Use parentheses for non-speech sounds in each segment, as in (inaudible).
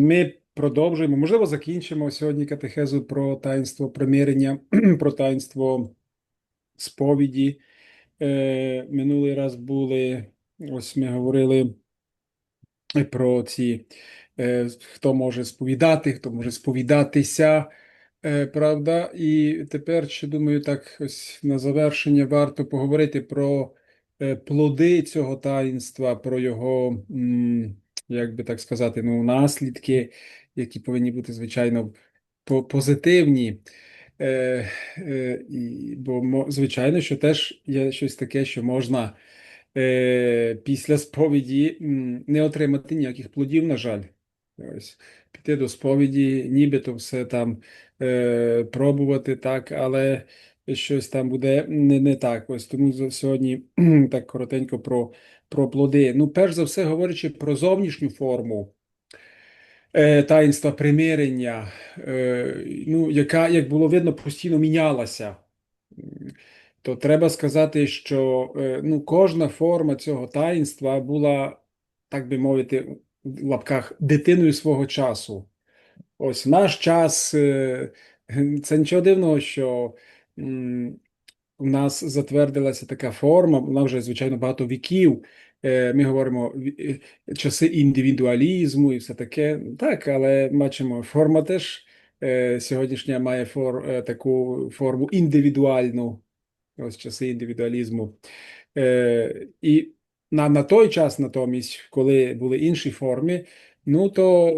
Ми продовжуємо, можливо, закінчимо сьогодні катехезу про таїнство примирення, (clears throat) про таїнство сповіді. Е, Минулий раз були, ось ми говорили про ці, е, хто може сповідати, хто може сповідатися. Е, Правда, і тепер ще думаю, так ось на завершення варто поговорити про е, плоди цього таїнства, про його, м, як би так сказати, ну, наслідки, які повинні бути, звичайно, позитивні. Е, е, бо, звичайно, що теж є щось таке, що можна е, після сповіді не отримати ніяких плодів, на жаль. Ось, піти до сповіді, нібито все там е, пробувати так, але щось там буде не, не так. Ось тому сьогодні (clears throat) так коротенько про, про плоди. Ну, перш за все, говорячи про зовнішню форму е, таїнства примирення, е, ну, яка, як було видно, постійно мінялася. То треба сказати, що е, ну, кожна форма цього таїнства була, так би мовити, в лапках дитиною свого часу. Ось в наш час е, це нічого дивного, що у нас затвердилася така форма, вона вже, звичайно, багато віків. Е, Ми говоримо е, часи індивідуалізму і все таке. Так, але бачимо, форма теж е, сьогоднішня має фор, таку форму індивідуальну, ось часи індивідуалізму. І на, на той час, натомість, коли були інші форми, ну то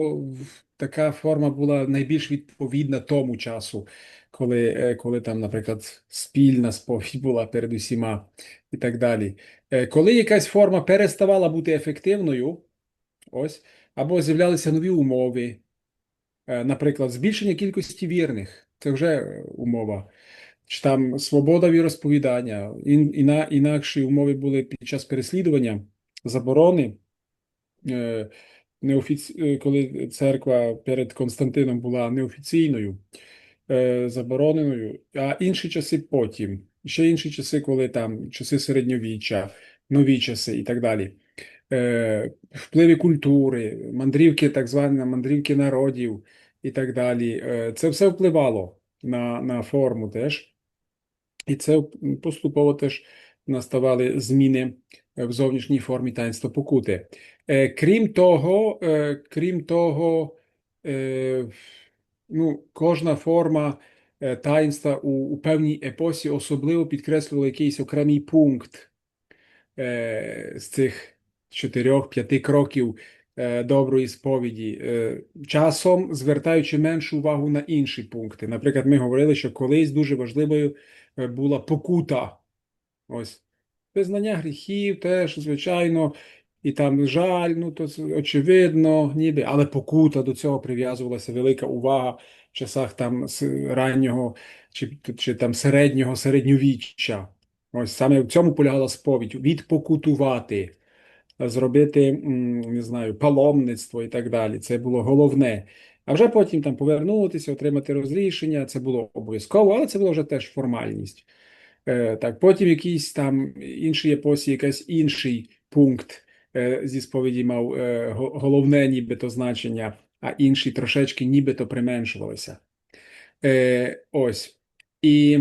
така форма була найбільш відповідна тому часу, коли, е, коли там, наприклад, спільна сповідь була перед усіма і так далі. Е, Коли якась форма переставала бути ефективною, ось, або з'являлися нові умови, е, наприклад, збільшення кількості вірних, це вже умова. Чи там свобода віросповідання, ін, іна, інакші умови були під час переслідування, заборони. Неофіці... е, коли церква перед Константином була неофіційною, е, забороненою, а інші часи потім. Ще інші часи, коли там часи середньовіччя, нові часи і так далі. Е, Впливи культури, мандрівки, так звані мандрівки народів і так далі. Це все впливало на, на форму теж. І це поступово теж наставали зміни в зовнішній формі таїнства покути. Е, Крім того, е, крім того, е, ну, кожна форма е, таїнства у, у певній епосі особливо підкреслювала якийсь окремий пункт е, з цих чотирьох-п'яти кроків е, доброї сповіді, е, часом звертаючи меншу увагу на інші пункти. Наприклад, ми говорили, що колись дуже важливою е, була покута. Ось. Визнання гріхів теж, звичайно, і там жаль, ну то очевидно, ніби, але покута до цього прив'язувалася велика увага в часах там раннього чи, чи там середнього середньовіччя. Ось саме в цьому полягала сповідь відпокутувати, зробити, не знаю, паломництво і так далі. Це було головне. А вже потім там повернутися, отримати розрішення. Це було обов'язково, але це було вже теж формальність. Е, Так, потім якийсь там інший епосі, якийсь інший пункт е, зі сповіді мав е, го- головне нібито значення, а інші трошечки нібито применшувалися. Ось. І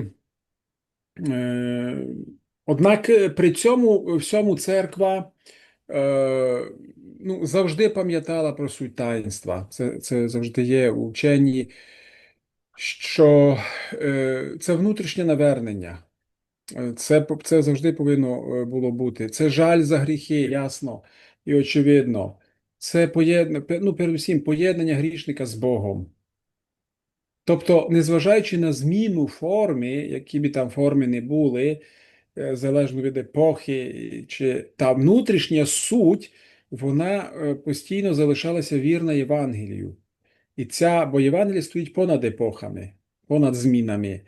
однак при цьому всьому церква ну, завжди пам'ятала про суть таїнства. Це, це завжди є у вченні, що це внутрішнє навернення. Це, це завжди повинно е, було бути. Це жаль за гріхи, ясно і очевидно. Це поєднання, ну, передусім, поєднання грішника з Богом. Тобто, незважаючи на зміну форми, які б там форми не були, е, залежно від епохи, чи та внутрішня суть, вона е, постійно залишалася вірна Євангелію. І ця, бо Євангеліє стоїть понад епохами, понад змінами.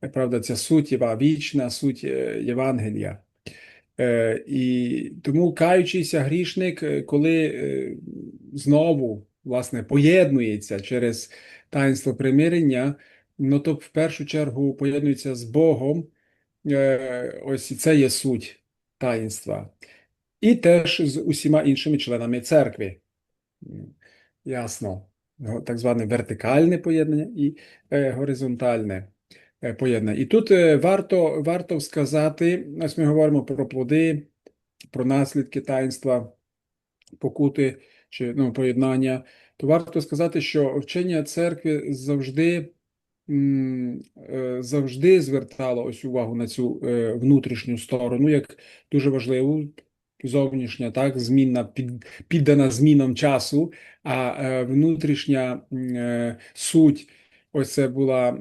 Правда, ця суть Єва, вічна суть е, Євангелія. Е, І тому каючийся грішник, е, коли знову власне поєднується через таїнство примирення, ну то в першу чергу поєднується з Богом. Ось це є суть таїнства. І теж з усіма іншими членами церкви. Ясно. так зване вертикальне поєднання і горизонтальне поєднання. І тут е, варто, варто сказати, ось ми говоримо про плоди, про наслідки таїнства, покути чи ну, поєднання, то варто сказати, що вчення церкви завжди, е, завжди звертало ось увагу на цю е, внутрішню сторону, як дуже важливу. Зовнішня, так, змінна, під, піддана змінам часу, а е, внутрішня е, суть, ось це була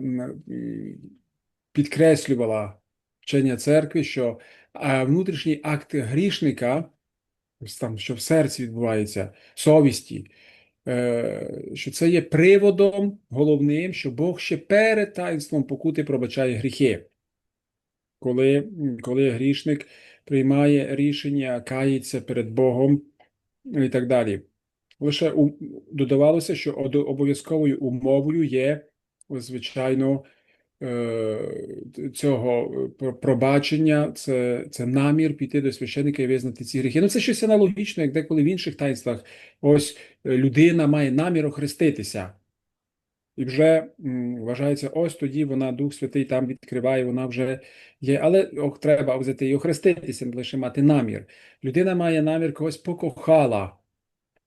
підкреслювала вчення церкви, що внутрішній акт грішника, там, що в серці відбувається, совісті, е, що це є приводом головним, що Бог ще перед таїнством покути пробачає гріхи. Коли, коли грішник приймає рішення, кається перед Богом і так далі. Лише додавалося, що обов'язковою умовою є, звичайно, е, цього е, пробачення, це, це намір піти до священника і визнати ці гріхи. Ну, це щось аналогічно, як деколи в інших таїнствах. Ось е, людина має намір охреститися. І вже вважається, ось тоді вона Дух Святий там відкриває, вона вже є. Але ох, треба взяти і охреститися, не лише мати намір. Людина має намір когось покохала.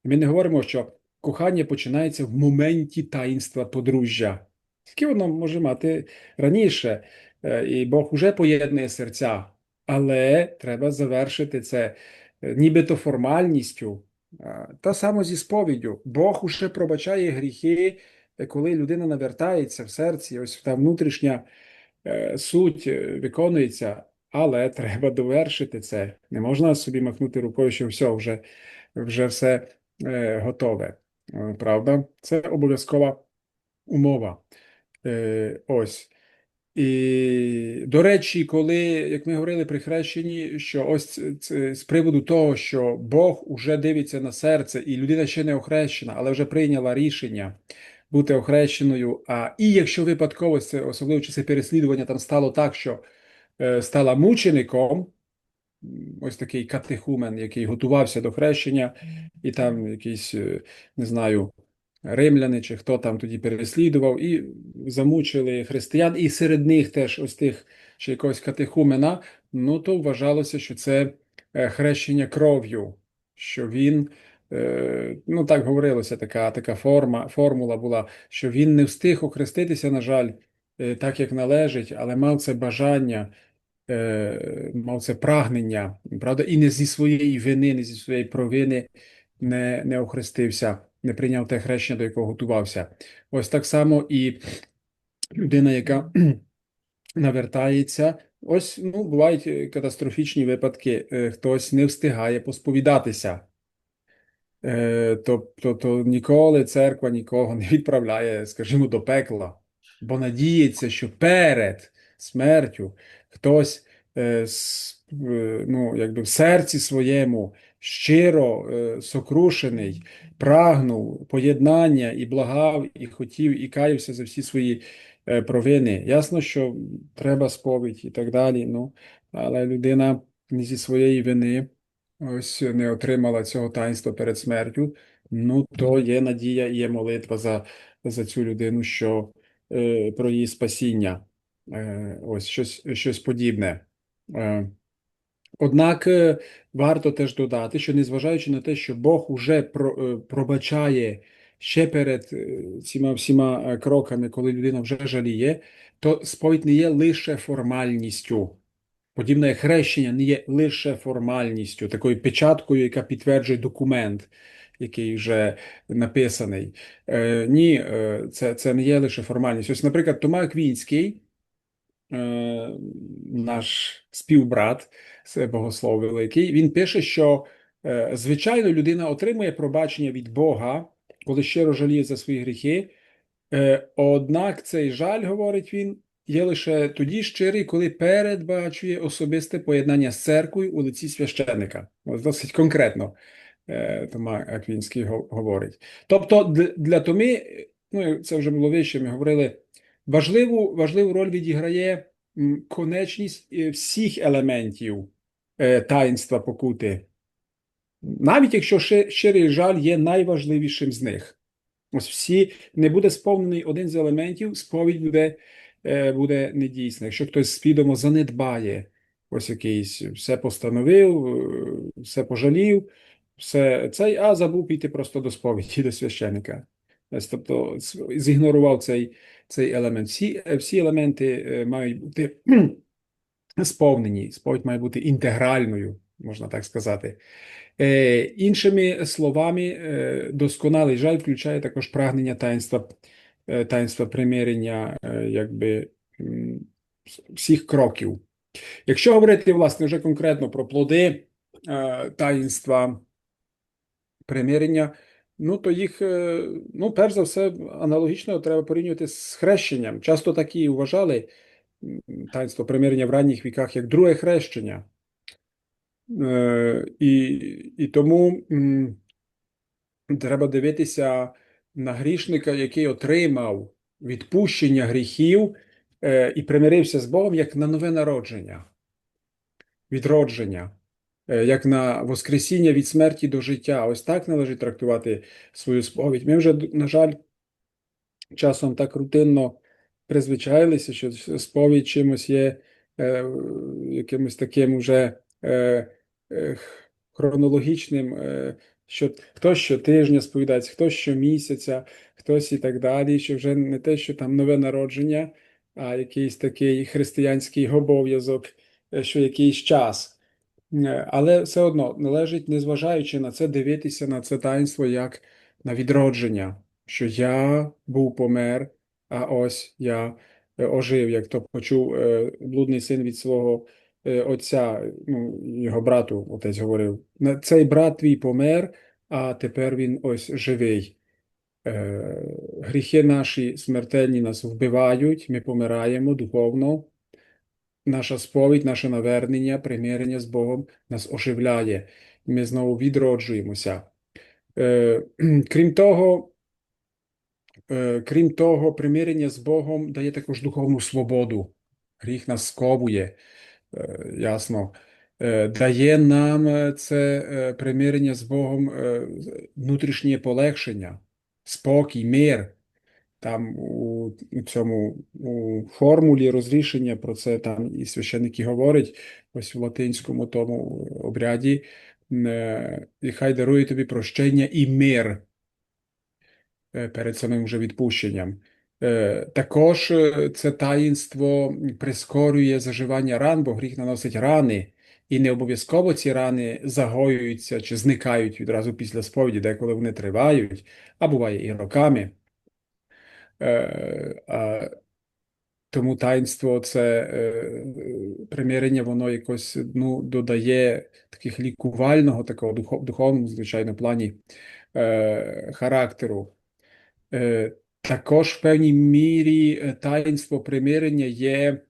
Ми не говоримо, що кохання починається в моменті таїнства подружжя. Тільки воно може мати раніше, е, і Бог уже поєднує серця, але треба завершити це е, нібито формальністю. Е, Та саме зі сповіддю. Бог уже пробачає гріхи, коли людина навертається в серці, ось та внутрішня суть виконується, але треба довершити це. Не можна собі махнути рукою, що все, вже, вже все готове. Правда? Це обов'язкова умова. Е, Ось. І, до речі, коли, як ми говорили при хрещенні, що ось це, це з приводу того, що Бог уже дивиться на серце, і людина ще не охрещена, але вже прийняла рішення бути охрещеною. А і якщо випадково, це, особливо часи переслідування, там стало так, що е, стала мучеником, ось такий катехумен, який готувався до хрещення, і там якийсь, е, не знаю, римляни чи хто там тоді переслідував, і замучили християн, і серед них теж ось тих чи якогось катехумена, ну то вважалося, що це е, хрещення кров'ю, що він, е, ну так говорилося, така, така форма, формула була, що він не встиг охреститися, на жаль, е, так як належить, але мав це бажання. Мав це прагнення, правда, і не зі своєї вини, не зі своєї провини не, не охрестився, не прийняв те хрещення, до якого готувався. Ось так само і людина, яка (clears throat) навертається. Ось ну, бувають е, катастрофічні випадки. Е, Хтось не встигає посповідатися. Е, Тобто то ніколи церква нікого не відправляє, скажімо, до пекла, бо надіється, що перед смертю хтось ну, якби в серці своєму щиро е, сокрушений, прагнув поєднання і благав, і хотів, і каявся за всі свої е, провини. Ясно, що треба сповідь і так далі. Ну, але людина не зі своєї вини ось не отримала цього таїнства перед смертю. Ну, то є надія і є молитва за, за цю людину, що е, про її спасіння. Ось щось, щось подібне. Однак е, варто теж додати, що незважаючи на те, що Бог уже е, пробачає ще перед цими всіма е, кроками, коли людина вже жаліє, то сповідь не є лише формальністю. Подібне хрещення не є лише формальністю, такою печаткою, яка підтверджує документ, який вже написаний. Е, ні, це, це не є лише формальність. Ось, наприклад, Тома Аквінський, е, наш співбрат, це богослов великий, він пише, що е, звичайно людина отримує пробачення від Бога, коли щиро жаліє за свої гріхи. Е, Однак цей жаль, говорить він, є лише тоді щирий, коли передбачує особисте поєднання з церквою у лиці священника. Досить конкретно е, Тома Аквінський говорить. Тобто для Томи, ну це вже було вище, ми говорили, важливу, важливу роль відіграє конечність всіх елементів таїнства покути. Навіть якщо щирий жаль є найважливішим з них. Ось всі не буде сповнений один з елементів, сповідь буде, е, буде недійсна. Якщо хтось свідомо занедбає, ось якийсь все постановив, е, все пожалів, все цей, а забув піти просто до сповіді, до священика. Тобто зігнорував цей, цей елемент. Всі, е, всі елементи е, мають бути сповнені. Сповідь має бути інтегральною, можна так сказати. Е, іншими словами, е, досконалий жаль включає також прагнення таїнства, е, таїнства примирення, е, якби всіх кроків. Якщо говорити, власне, вже конкретно про плоди е, таїнства примирення, ну то їх, е, ну, перш за все, аналогічно треба порівнювати з хрещенням. Часто такі вважали таїнство примирення в ранніх віках як друге хрещення. Е, І, і тому треба дивитися на грішника, який отримав відпущення гріхів е, і примирився з Богом, як на нове народження, відродження, е, як на воскресіння від смерті до життя. Ось так належить трактувати свою сповідь. Ми вже, на жаль, часом так рутинно призвичаїлися, що сповідь чимось є е, якимось таким уже е, е, хронологічним, е, що хтось щотижня сповідається, хтось щомісяця, хтось і так далі, що вже не те, що там нове народження, а якийсь такий християнський обов'язок, е, що якийсь час. Е, Але все одно належить, незважаючи на це, дивитися на це таїнство як на відродження, що я був помер, а ось я е, ожив, як то почув е, блудний син від свого е, отця, ну, його брату, отець говорив. Цей брат твій помер, а тепер він ось живий. Гріхи наші смертельні нас вбивають, ми помираємо духовно. Наша сповідь, наше навернення, примирення з Богом нас оживляє. Ми знову відроджуємося. (clears throat) Крім того, крім того, примирення з Богом дає також духовну свободу. Гріх нас сковує, е, ясно. Е, Дає нам е, це е, примирення з Богом е, внутрішнє полегшення, спокій, мир. Там у у цьому у формулі розрішення про це там і священник і говорить, ось в латинському тому обряді, е, і хай дарує тобі прощення і мир е, перед самим вже відпущенням. Е, Також е, це таїнство прискорює заживання ран, бо гріх наносить рани, і не обов'язково ці рани загоюються чи зникають відразу після сповіді, деколи вони тривають, а буває і роками. Е, тому таїнство це е, примирення, воно якось ну, додає таких лікувального, такого духов, духовному, звичайно, плані е, характеру. Також в певній мірі таїнство примирення є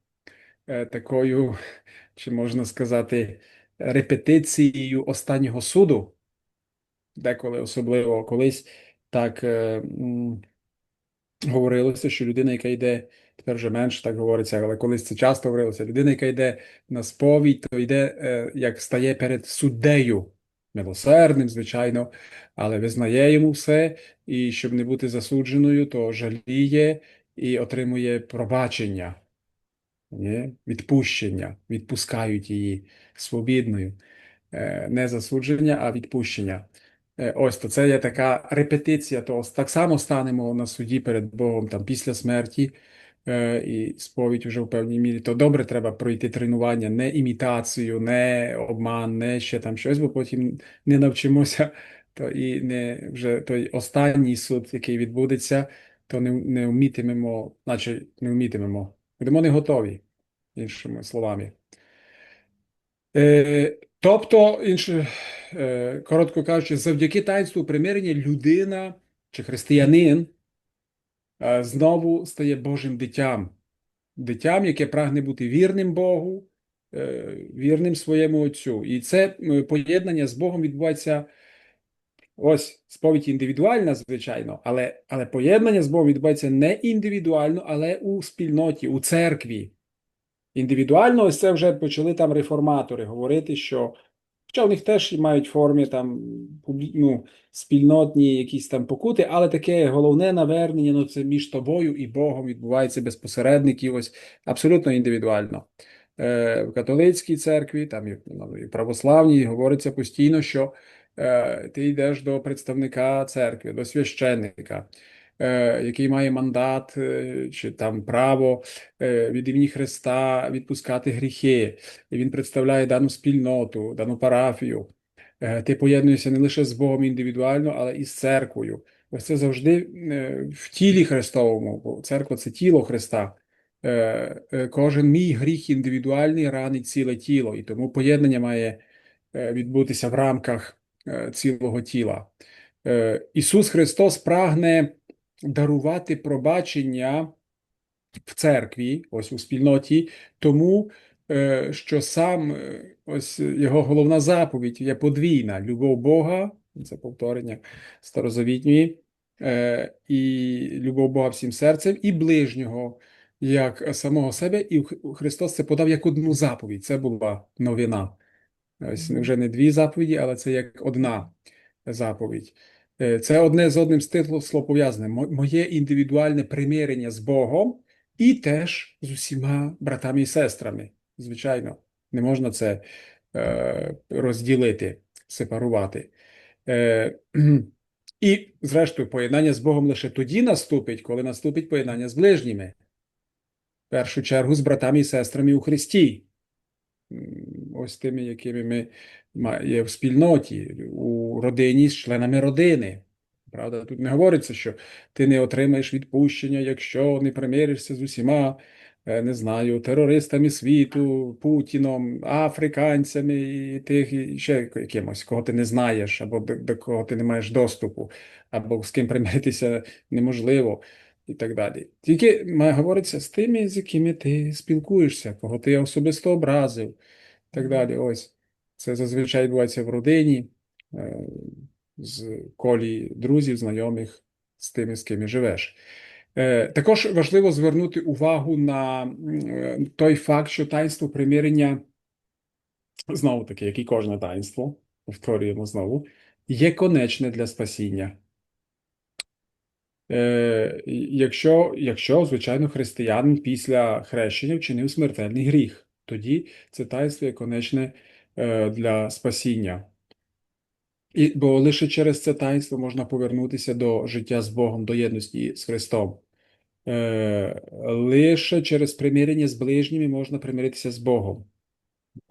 такою, чи можна сказати, репетицією останнього суду, деколи особливо колись так. говорилося, що людина, яка йде, тепер вже менше так говориться, але колись це часто говорилося, людина, яка йде на сповідь, то йде, як стає перед суддею, милосердним, звичайно, але визнає йому все, і щоб не бути засудженою, то жаліє і отримує пробачення, ні? відпущення, відпускають її свобідною. Е, Не засудження, а відпущення. Е, Ось то це є така репетиція, то так само станемо на суді перед Богом там після смерті і сповідь вже в певній мірі. То добре треба пройти тренування, не імітацію, не обман, не ще там щось, бо потім не навчимося, (laughs) то і не вже той останній суд, який відбудеться, то не, не вмітимемо, наче не вмітимемо. Будемо не готові, іншими словами. Е, тобто, інше, е, коротко кажучи, завдяки таїнству примирення людина чи християнин е, знову стає Божим дитям, дитям, яке прагне бути вірним Богу, е, вірним своєму Отцю. І це е, поєднання з Богом відбувається. Ось сповідь індивідуальна, звичайно, але, але поєднання з Богом відбувається не індивідуально, але у спільноті, у церкві. Індивідуально, ось це вже почали там реформатори говорити, що Хоча у них теж мають форми там ну, спільнотні якісь там покути, але таке головне навернення ну, це між тобою і Богом відбувається без посередників, ось абсолютно індивідуально. Е, В католицькій церкві, там і ну, і православній, говориться постійно, що е, ти йдеш до представника церкви, до священника, який має мандат е, чи там право е, від імені Христа відпускати гріхи. І він представляє дану спільноту, дану парафію. Е, Ти поєднуєшся не лише з Богом індивідуально, але і з церквою. Ось це завжди е, в тілі Христовому, бо церква це тіло Христа. Е, е, Кожен мій гріх індивідуальний ранить ціле тіло, і тому поєднання має е, відбутися в рамках е, цілого тіла. Е, Ісус Христос прагне дарувати пробачення в церкві, ось у спільноті, тому е, що сам е, ось його головна заповідь є подвійна: любов Бога, це повторення старозавітньої, е, і любов Бога всім серцем, і ближнього як самого себе, і Христос це подав як одну заповідь. Це була новина. Ось вже не дві заповіді, але це як одна заповідь. Е, Це одне з одним стисло пов'язане. Моє індивідуальне примирення з Богом і теж з усіма братами і сестрами. Звичайно, не можна це е, розділити, сепарувати. Е, і, зрештою, поєднання з Богом лише тоді наступить, коли наступить поєднання з ближніми. В першу чергу з братами і сестрами у Христі. Ось тими, якими ми є в спільноті, у родині з членами родини. Правда, тут не говориться, що ти не отримаєш відпущення, якщо не примиришся з усіма, е, не знаю, терористами світу, Путіном, африканцями і тих, і ще якимось, кого ти не знаєш, або до, до кого ти не маєш доступу, або з ким примиритися неможливо, і так далі. Тільки має говориться з тими, з якими ти спілкуєшся, кого ти особисто образив, і так далі. Ось. Це зазвичай відбувається в родині, е, з колі друзів, знайомих, з тими, з ким живеш. Е, Також важливо звернути увагу на е, той факт, що таїнство примирення, знову таки, як і кожне таїнство, повторюємо знову, є конечне для спасіння. Якщо, якщо, звичайно, християнин після хрещення вчинив смертельний гріх, тоді це таїнство є конечне для спасіння. І, бо лише через це таїнство можна повернутися до життя з Богом, до єдності з Христом. Е, лише через примирення з ближніми можна примиритися з Богом.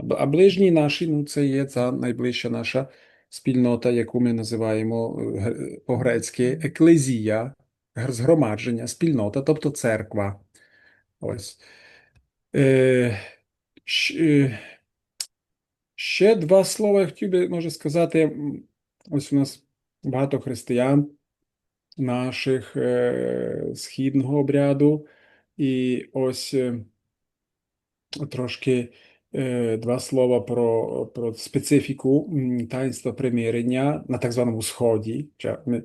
А ближні наші, ну, це є та найближча наша спільнота, яку ми називаємо е, по-грецьки еклезія, згромадження, спільнота, тобто церква. Ось. Е, е, Ще два слова я хотів би, може сказати. Ось у нас багато християн наших е, східного обряду, і ось е, трошки е, два слова про, про специфіку таїнства примирення на так званому Сході. Ми,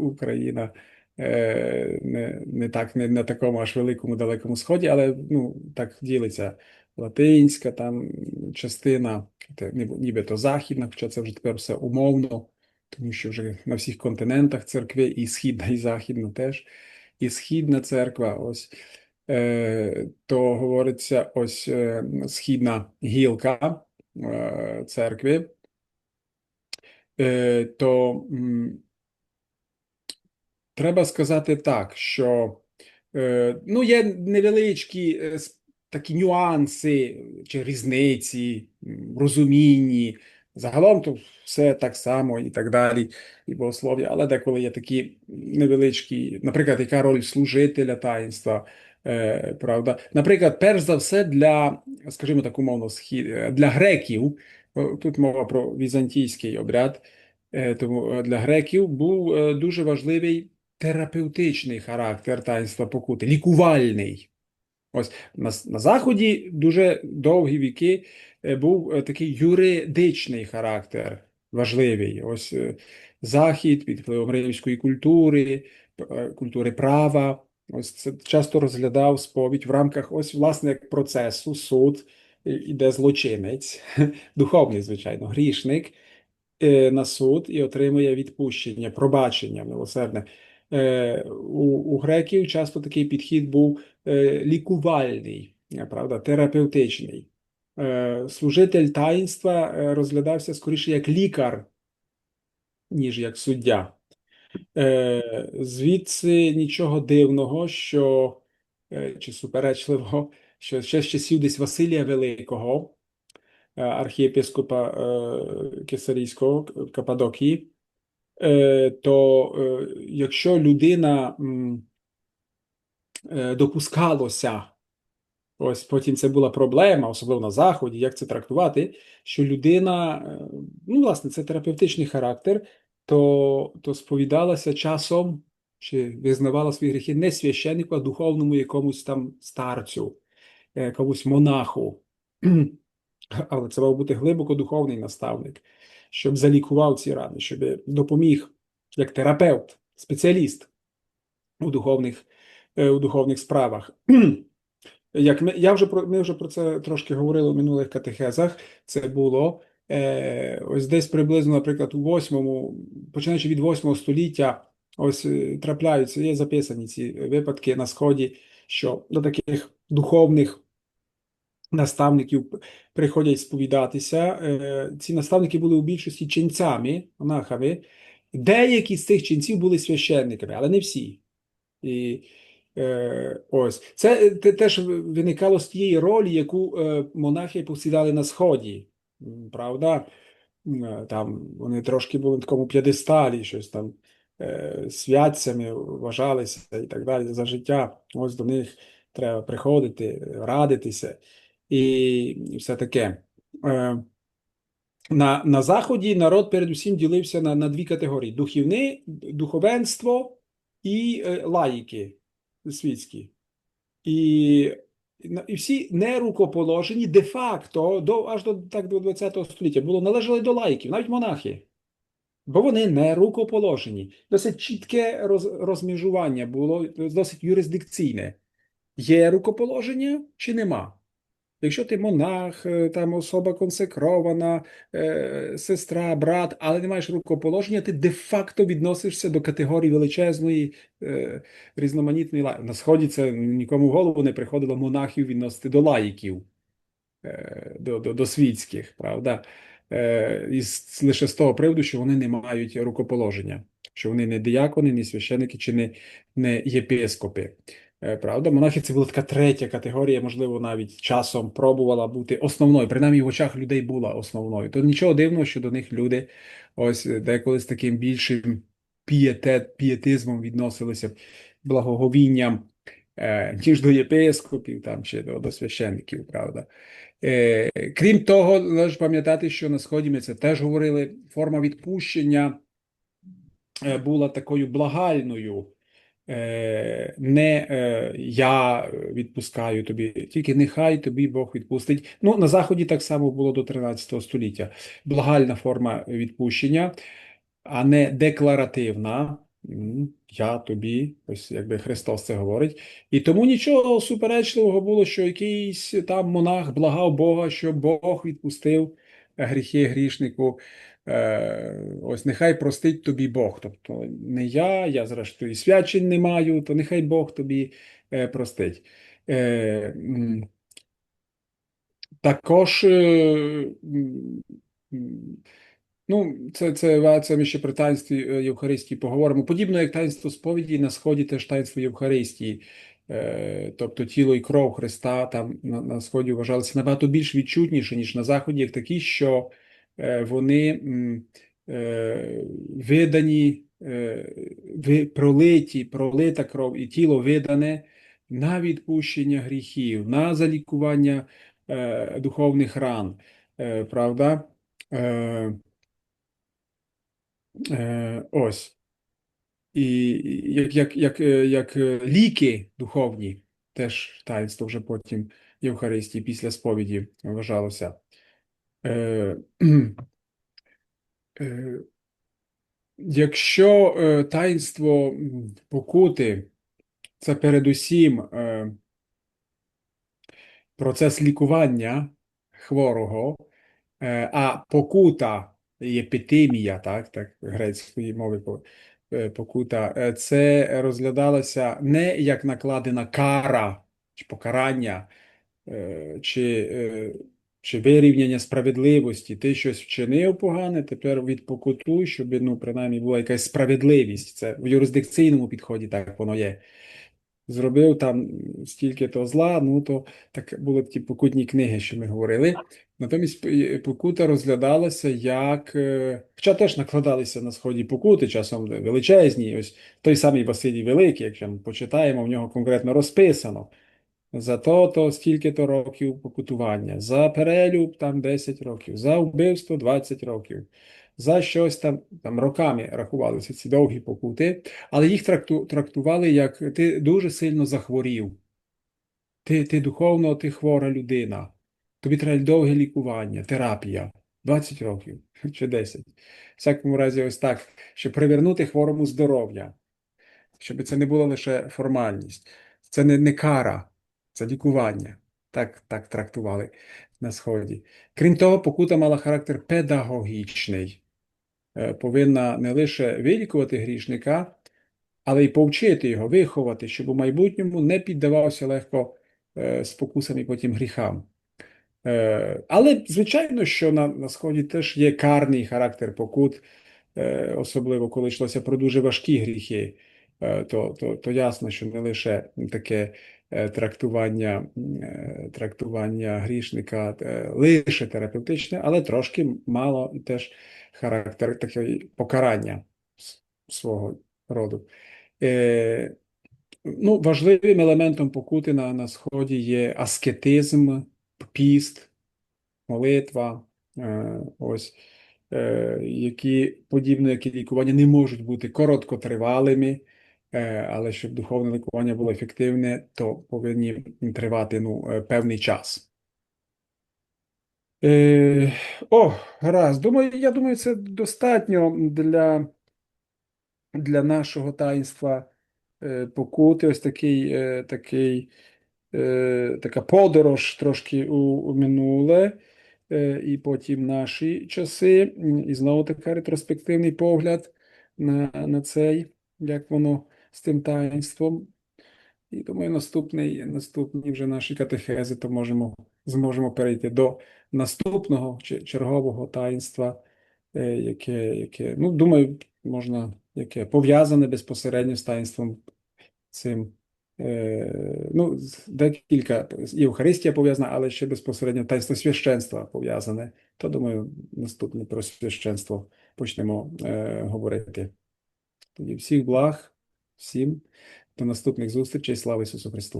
Україна е, не, не так, не на такому аж великому далекому сході, але ну, так ділиться латинська там частина, ніби- нібито західна, хоча це вже тепер все умовно, тому що вже на всіх континентах церкви, і східна, і західна теж, і східна церква, ось е, то говориться ось е, східна гілка е, церкви, то треба сказати так, що ну, є невеличкі такі нюанси чи різниці розумінні. Загалом то все так само і так далі, і богослов'я, але деколи є такі невеличкі, наприклад, яка роль служителя таїнства, е, правда. Наприклад, перш за все для, скажімо так, умовно, схід, для греків, тут мова про візантійський обряд, е, тому е, для греків був е, дуже важливий терапевтичний характер таїнства покути, лікувальний. Ось на, на Заході дуже довгі віки е, був е, такий юридичний характер важливий. Ось е, Захід під впливом римської культури, культури права. Ось це часто розглядав сповідь в рамках ось власне як процесу, суд, іде злочинець, (laughs) духовний, звичайно, грішник на суд і отримує відпущення, пробачення милосердне. У, у греків часто такий підхід був лікувальний, е, правда, терапевтичний. Е, Служитель таїнства е, розглядався скоріше як лікар, ніж як суддя. Е, Звідси нічого дивного, що е, чи суперечливого, що ще з часів десь Василія Великого, е, архієпископа е, Кесарійського Каппадокії, е, то е, якщо людина е, допускалося, ось потім це була проблема, особливо на Заході, як це трактувати, що людина, е, ну, власне, це терапевтичний характер, то, то сповідалася часом чи визнавала свої гріхи не священнику, а духовному якомусь там старцю, е, якомусь монаху. (clears throat) Але це мав бути глибоко духовний наставник, щоб залікував ці рани, щоб допоміг як терапевт, спеціаліст у духовних, е, у духовних справах. (clears throat) Як ми, я вже про, ми вже про це трошки говорили у минулих катехезах. Це було е, ось десь приблизно, наприклад, у восьмому, починаючи від восьмого століття, ось е, трапляються, є записані ці випадки на Сході, що до таких духовних наставників приходять сповідатися. Е, ці наставники були у більшості ченцями, монахами. Деякі з цих ченців були священниками, але не всі. І е, ось це е, те- теж виникало з тієї ролі, яку е, монахи посідали на Сході. Правда? Е, Там вони трошки були на такому п'єдесталі, щось там е, святцями вважалися і так далі за життя. Ось до них треба приходити, радитися і все таке. Е, на, на Заході народ передусім ділився на, на дві категорії: духівни, духовенство і е, лаїки світські. І, і всі нерукоположені де-факто до, аж до, так, до ХХ століття було належали до лайків, навіть монахи. Бо вони не рукоположені. Досить чітке роз, розмежування було, досить юрисдикційне. Є рукоположення чи нема? Якщо ти монах, е, там особа консекрована, е, сестра, брат, але не маєш рукоположення, ти де-факто відносишся до категорії величезної е, різноманітної лаїки. На Сході це нікому в голову не приходило монахів відносити до лаїків, до, до, до світських, правда? Е, і лише з того приводу, що вони не мають рукоположення, що вони не диякони, не священики чи не, не єпископи. Е, Правда, монахи це була така третя категорія, можливо, навіть часом пробувала бути основною, принаймні в очах людей була основною. То нічого дивного, що до них люди ось е, деколи з таким більшим пієтет, пієтизмом відносилися, благоговінням, е, ніж до єпископів там, чи до, до священників, правда. Е, крім того, належить пам'ятати, що на Сході ми це теж говорили, форма відпущення е, була такою благальною. Е, Не е, я відпускаю тобі, тільки нехай тобі Бог відпустить. Ну, на Заході так само було до 13 століття. Благальна форма відпущення, а не декларативна. Я тобі, ось якби Христос це говорить. І тому нічого суперечливого було, що якийсь там монах благав Бога, щоб Бог відпустив гріхи грішнику. Е, ось нехай простить тобі Бог. Тобто не я, я зрештою і свячень не маю, то нехай Бог тобі е, простить. Е, також, ну, це, це, це ми ще при таїнстві Євхаристії поговоримо. Подібно як таїнство сповіді, на Сході теж таїнство Євхаристії. Тобто тіло і кров Христа там на, на Сході вважалися набагато більш відчутніше, ніж на Заході, як такі, що вони е, видані, е, пролиті, пролита кров і тіло видане на відпущення гріхів, на залікування е, духовних ран. Е, правда? Е, е, ось. І як, як, як, е, як е, ліки духовні, теж таїнство вже потім Євхаристії після сповіді вважалося. Е, (clears throat) е, якщо е, таїнство покути це передусім процес лікування, хворого, а покута, єпітимія, так, так грецької мови покута, це розглядалося не як накладена кара чи покарання, чи, чи вирівняння справедливості. Ти щось вчинив погане, тепер відпокутуй, щоб ну, принаймні була якась справедливість. Це в юрисдикційному підході так воно є. Зробив там стільки то зла, ну то так були ті покутні книги, що ми говорили. Натомість покута розглядалася як, е, хоча теж накладалися на сході покути, часом величезні. Ось той самий Василій Великий, якщо ми почитаємо, в нього конкретно розписано. За то, то стільки-то років покутування, за перелюб там 10 років, за вбивство 20 років, за щось там, там роками рахувалися ці довгі покути, але їх тракту, трактували як ти дуже сильно захворів, ти, ти духовно, ти хвора людина, тобі треба довге лікування, терапія, 20 років (laughs) чи 10. В всякому разі, ось так, щоб привернути хворому здоров'я, щоб це не була лише формальність, це не, не кара. Це лікування. Так, так трактували на Сході. Крім того, покута мала характер педагогічний. Е, Повинна не лише вилікувати грішника, але й повчити його, виховати, щоб у майбутньому не піддавався легко е, спокусам і потім гріхам. Е, Але, звичайно, що на, на Сході теж є карний характер покут, особливо коли йшлося про дуже важкі гріхи, то, то, то ясно, що не лише таке трактування, е, трактування грішника е, лише терапевтичне, але трошки мало теж характер такої покарання свого роду. Е, Ну, важливим елементом покути на, на Сході є аскетизм, піст, молитва, е, ось, е, які, подібно як і лікування, не можуть бути короткотривалими, е, але щоб духовне лікування було ефективне, то повинні тривати ну, е, певний час. Е, о, гаразд. Думаю, я думаю, це достатньо для, для нашого таїнства е, покути. Ось такий, е, такий, е, така подорож трошки у, у минуле, е, і потім наші часи. І знову така ретроспективний погляд на, на цей, як воно з тим таїнством. І думаю, наступний, наступні вже наші катехези, то можемо, зможемо перейти до наступного чи- чергового таїнства, е, яке, яке, ну, думаю, можна, яке пов'язане безпосередньо з таїнством цим. Е, ну, декілька, Євхаристія пов'язана, але ще безпосередньо таїнство священства пов'язане. То, думаю, наступне про священство почнемо е, говорити. Тоді всіх благ, всім. До наступних зустрічей. Слава Ісусу Христу!